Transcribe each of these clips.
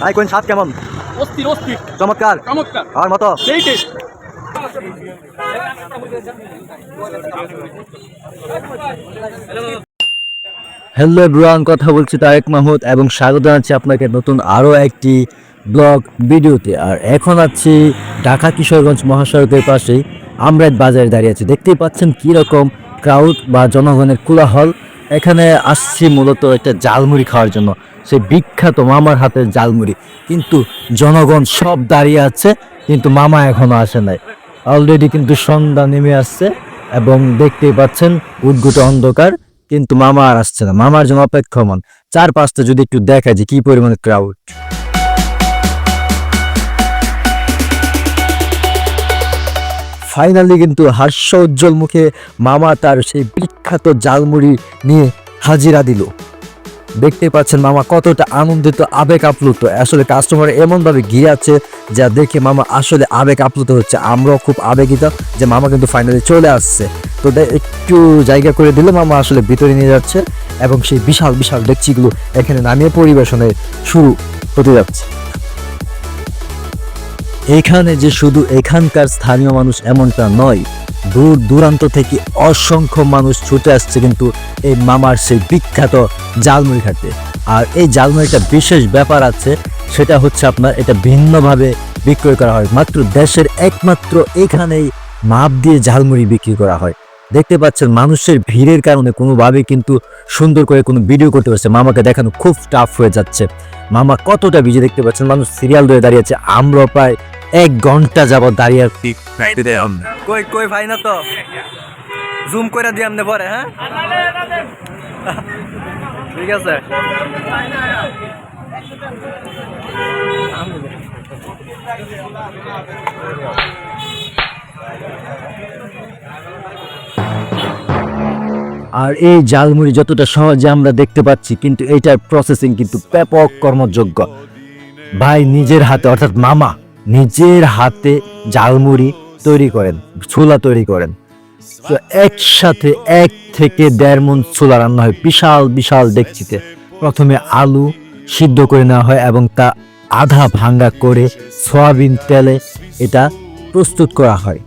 ভাই কোন স্বাদ কেমন? অস্থির অস্থির। চমৎকার। চমৎকার। আর মতো? সেই টেস্ট হ্যালো এভরিওয়ান কথা বলছি তারেক মাহমুদ এবং স্বাগত জানাচ্ছি আপনাকে নতুন আরও একটি ব্লগ ভিডিওতে। আর এখন আছি ঢাকা কিশোরগঞ্জ মহাসড়কের পাশেই আমরাত বাজারে দাঁড়িয়ে আছি। দেখতেই পাচ্ছেন কীরকম ক্রাউড বা জনগণের কোলাহল। এখানে আসছি মূলত একটা জালমুড়ি খাওয়ার জন্য। সে বিখ্যাত মামার হাতের জালমুড়ি কিন্তু জনগণ সব দাঁড়িয়ে আছে, কিন্তু মামা এখনও আসে নাই। অলরেডি কিন্তু সন্ধ্যা নেমে আসছে এবং দেখতেই পাচ্ছেন উদ্গুট অন্ধকার, কিন্তু মামা আর আসছে না। মামার জন্য অপেক্ষমান চার পাঁচটা যদি একটু দেখা যে কি পরিমাণে ক্রাউড ফাইনালি কিন্তু হাস্য উজ্জ্বল মুখে মামা তার সেই বিখ্যাত জালমুড়ি নিয়ে হাজিরা দিল। দেখতে পাচ্ছেন মামা কতটা আনন্দিত, আবেগ আপ্লুত। আসলে কাস্টমার এমনভাবে আছে যা দেখে মামা আসলে আবেগ আপ্লুত হচ্ছে। আমরাও খুব আবেগিত যে মামা কিন্তু ফাইনালি চলে আসছে। তো একটু জায়গা করে দিলে মামা আসলে ভিতরে নিয়ে যাচ্ছে এবং সেই বিশাল বিশাল ডেকচিগুলো এখানে নামিয়ে পরিবেশনের শুরু হতে যাচ্ছে। এখানে যে শুধু এখানকার স্থানীয় মানুষ এমনটা নয়, দূর দূরান্ত থেকে অসংখ্য মানুষ ছুটে আসছে কিন্তু এই মামার সেই বিখ্যাত জালমুড়ি খাতে আর এই জালমুড়িটা বিশেষ ব্যাপার আছে, সেটা হচ্ছে আপনার এটা ভিন্নভাবে বিক্রয় করা হয়। মাত্র দেশের একমাত্র এখানেই মাপ দিয়ে ঝালমুড়ি বিক্রি করা হয়। দেখতে পাচ্ছেন মানুষের ভিড়ের কারণে কোনোভাবে কিন্তু সুন্দর করে কোনো ভিডিও করতে পারছে মামাকে দেখানো খুব টাফ হয়ে যাচ্ছে। মামা কতটা বিজি দেখতে পাচ্ছেন? মানুষ সিরিয়াল ধরে দাঁড়িয়ে আছে। আমরা প্রায় এক ঘণ্টা যাবত দাঁড়িয়ে আছি কই কই ভাই না তো? জুম করে দিয়ে আমনে পরে হ্যাঁ? ঠিক আছে। আর এই জালমুড়ি যতটা সহজে আমরা দেখতে পাচ্ছি কিন্তু এইটার প্রসেসিং কিন্তু ব্যাপক কর্মযোগ্য। ভাই নিজের হাতে অর্থাৎ মামা নিজের হাতে জালমুড়ি তৈরি করেন, ছোলা তৈরি করেন। তো একসাথে এক থেকে দেড় মন ছোলা রান্না হয়, বিশাল বিশাল ডেকচিতে প্রথমে আলু সিদ্ধ করে নেওয়া হয় এবং তা আধা ভাঙ্গা করে সয়াবিন তেলে এটা প্রস্তুত করা হয়।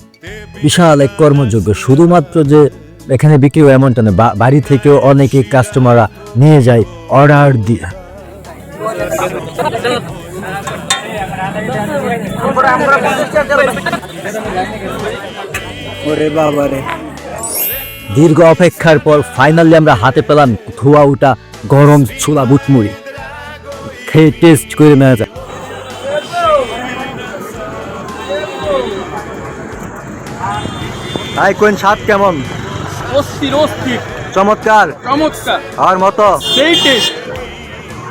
বিশাল এক কর্মযোগ্য। শুধুমাত্র যে এখানে বিক্রি হয় এমনটা না বাড়ি থেকেও অনেকে কাস্টমাররা নিয়ে যায় অর্ডার দিয়ে। ওরে বাবা রে। দীর্ঘ অপেক্ষার পর ফাইনালি আমরা হাতে পেলাম ধোয়া উঠা গরম ছোলা বুটমুড়ি। খেয়ে টেস্ট করে নেওয়া যায় ভাই কোন স্বাদ কেমন? অস্থির অস্থির। চমৎকার। চমৎকার। আর মতো? সেই টেস্ট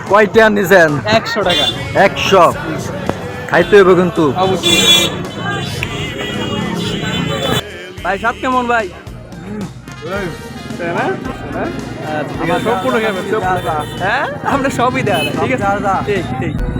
কয়টা নিছেন? একশো টাকা। একশো। খাইতে হবে কিন্তু ভাই স্বাদ কেমন ভাই না? হ্যাঁ? আচ্ছা। হ্যাঁ আমরা সবই দেওয়া ঠিক আছে ঠিক ঠিক